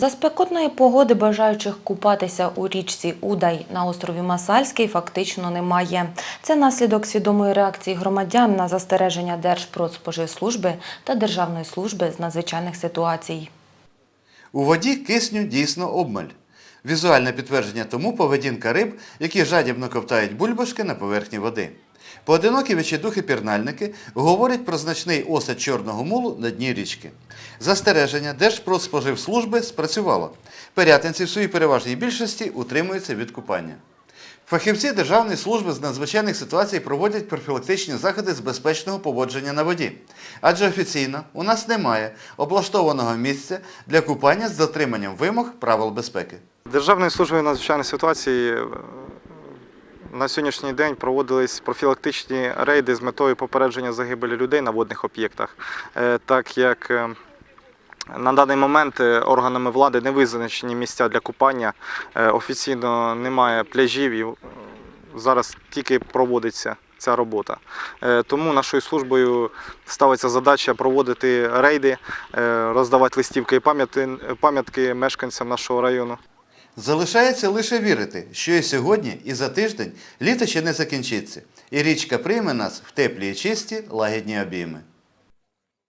За спекотної погоди бажаючих купатися у річці Удай на острові Масальський фактично немає. Це наслідок свідомої реакції громадян на застереження Держпродспоживслужби та Державної служби з надзвичайних ситуацій. У воді кисню дійсно обмаль. Візуальне підтвердження тому поведінка риб, які жадібно ковтають бульбашки на поверхні води. Поодинокі вечедухи-пірнальники говорять про значний осад чорного мулу на дні річки. Застереження Держпродспоживслужби спрацювало. Пирятинці в своїй переважній більшості утримуються від купання. Фахівці Державної служби з надзвичайних ситуацій проводять профілактичні заходи з безпечного поводження на воді. Адже офіційно у нас немає облаштованого місця для купання з дотриманням вимог правил безпеки. Державною службою надзвичайних ситуацій е, на сьогоднішній день проводились профілактичні рейди з метою попередження загибелі людей на водних об'єктах, Е, так як е, на даний момент органами влади не визначені місця для купання, офіційно немає пляжів і зараз тільки проводиться ця робота. Тому нашою службою ставиться задача проводити рейди, роздавати листівки і пам'ятки мешканцям нашого району. Залишається лише вірити, що і сьогодні, і за тиждень літо ще не закінчиться, і річка прийме нас в теплі і чисті лагідні обійми.